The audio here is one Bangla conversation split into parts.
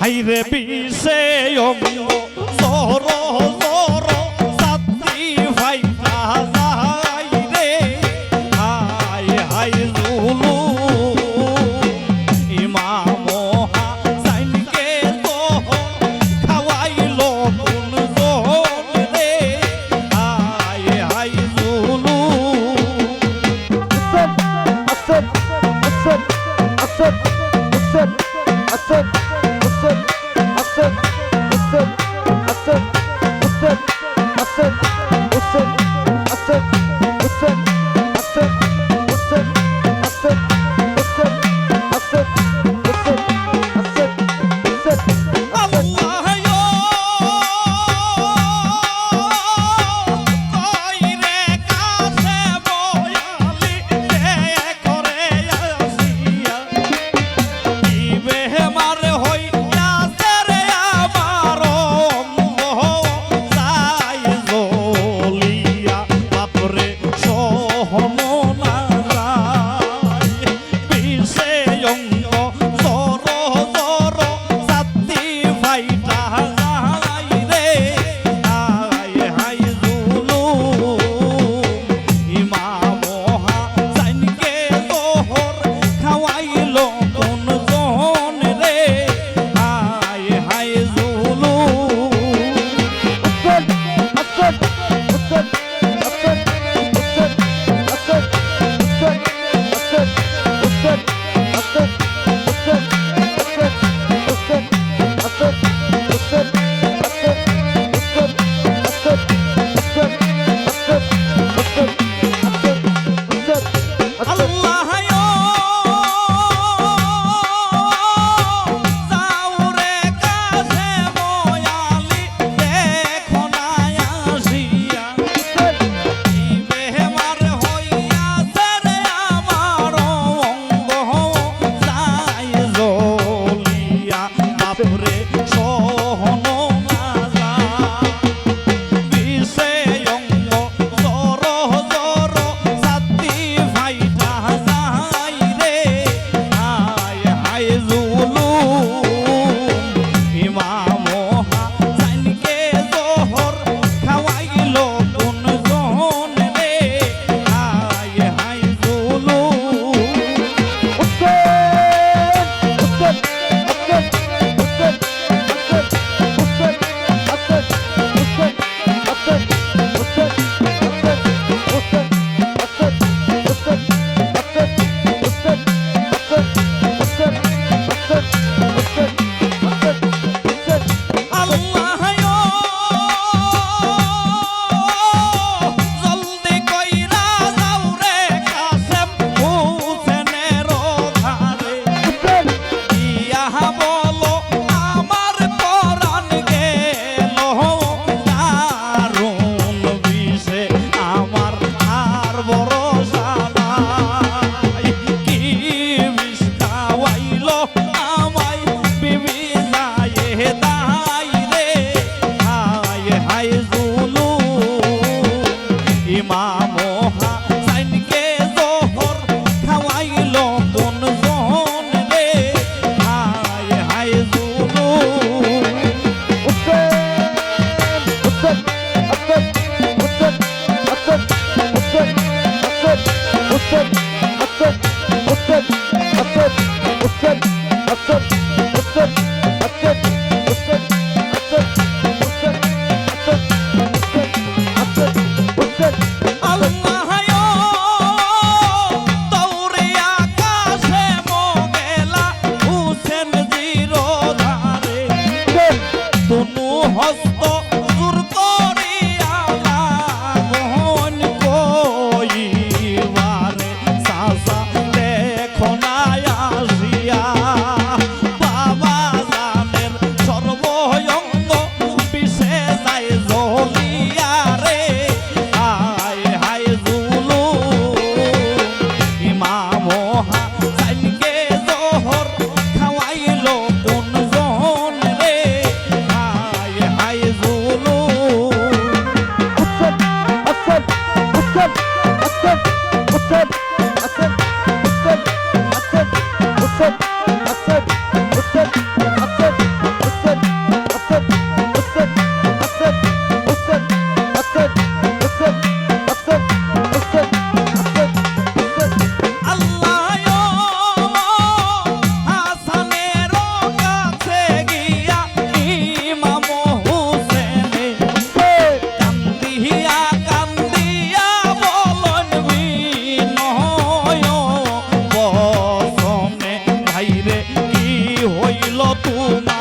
হাইরে বিষে জোর জোর সাতি ভাইটা যাই রে হাই হাই জুলু ইমাম হাসাইনকে তো খাওয়াইলো কোন জন রে হাই হাই জুলু Asad, Asad, Asad, Asad,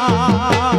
啊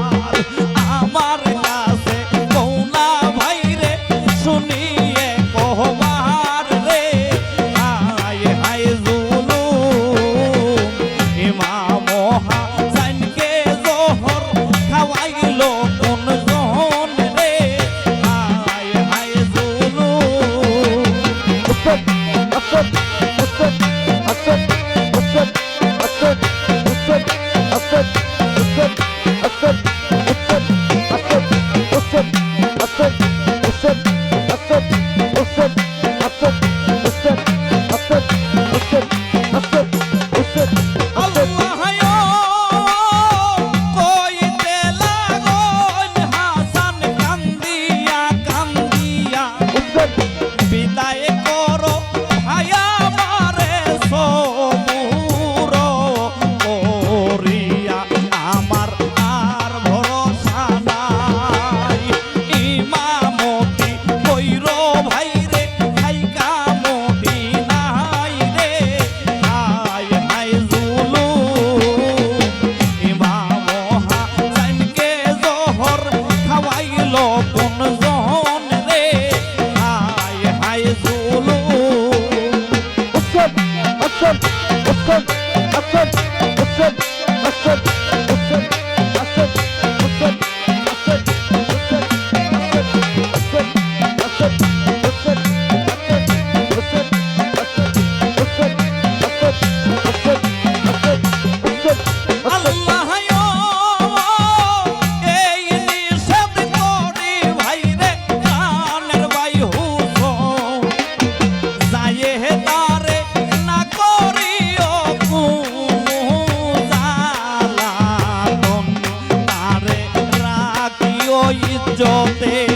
জোতে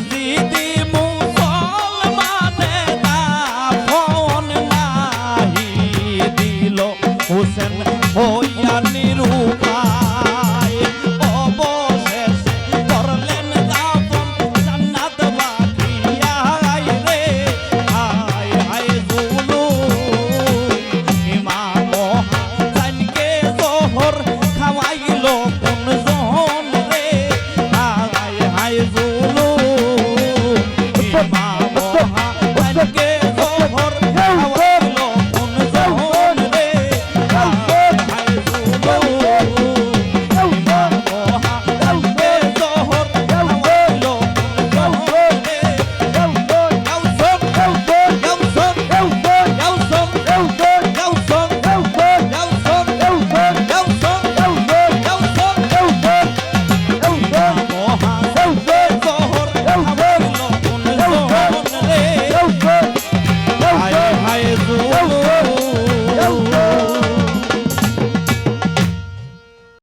মসজিদে